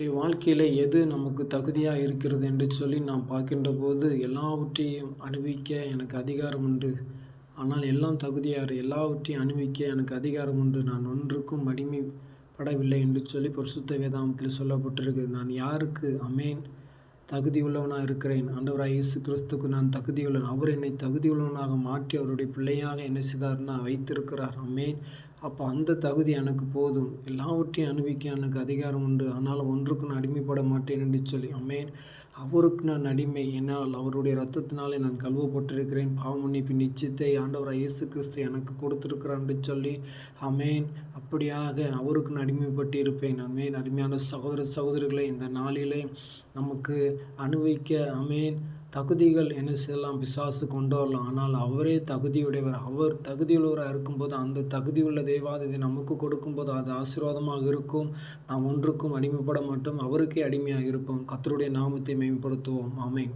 நம்முடைய வாழ்க்கையில் எது நமக்கு தகுதியாக இருக்கிறது என்று சொல்லி நாம் பார்க்கின்ற போது எல்லாவற்றையும் அனுபவிக்க எனக்கு அதிகாரம் உண்டு. ஆனால் எல்லாம் தகுதியார் எல்லாவற்றையும் அனுபவிக்க எனக்கு அதிகாரம் உண்டு. நான் ஒன்றுக்கும் அடிமைப்படவில்லை என்று சொல்லி பரிசுத்த வேதாமத்தில் சொல்லப்பட்டிருக்கு நான் யாருக்கு? அமேன். தகுதியுள்ளவனாக இருக்கிறேன். ஆண்டவராக இயேசு கிறிஸ்துக்கு நான் தகுதியுள்ளன். அவர் என்னை தகுதியுள்ளவனாக மாற்றி அவருடைய பிள்ளையாக என்ன செய்தார்னா வைத்திருக்கிறார். அமேன் அப்போ அந்த தகுதி எனக்கு போதும். எல்லாவற்றையும் அனுபவிக்க எனக்கு அதிகாரம் உண்டு. ஆனாலும் ஒன்றுக்கு நான் அடிமைப்பட மாட்டேன் என்று சொல்லி. அமேன் அவருக்கு நான் அடிமை. என்னால் அவருடைய ரத்தத்தினாலே நான் கழுவப்பட்டிருக்கிறேன். பாவமன்னிப்பின் நிச்சயத்தை ஆண்டவராக இயேசு கிறிஸ்து எனக்கு கொடுத்திருக்கிறார் என்று சொல்லி. அமேன் அப்படியாக அவருக்கு நான் அடிமைப்பட்டு இருப்பேன் அமேன் அருமையான சகோதர சகோதரிகளை இந்த நாளிலே நமக்கு அனுபவிக்க அமேன் தகுதிகள் என்ன செய்யலாம்? பிசாசு கொண்டு வரலாம் ஆனால் அவரே தகுதியுடையவர். அவர் தகுதியுள்ளவராக இருக்கும்போது அந்த தகுதியுள்ள தேவாதத்தை நமக்கு கொடுக்கும்போது அது ஆசீர்வாதமாக இருக்கும். நாம் ஒன்றுக்கும் அடிமைப்பட மாட்டோம். அவருக்கே அடிமையாக இருப்போம் கத்தருடைய நாமத்தை மேம்படுத்துவோம். ஆமென்.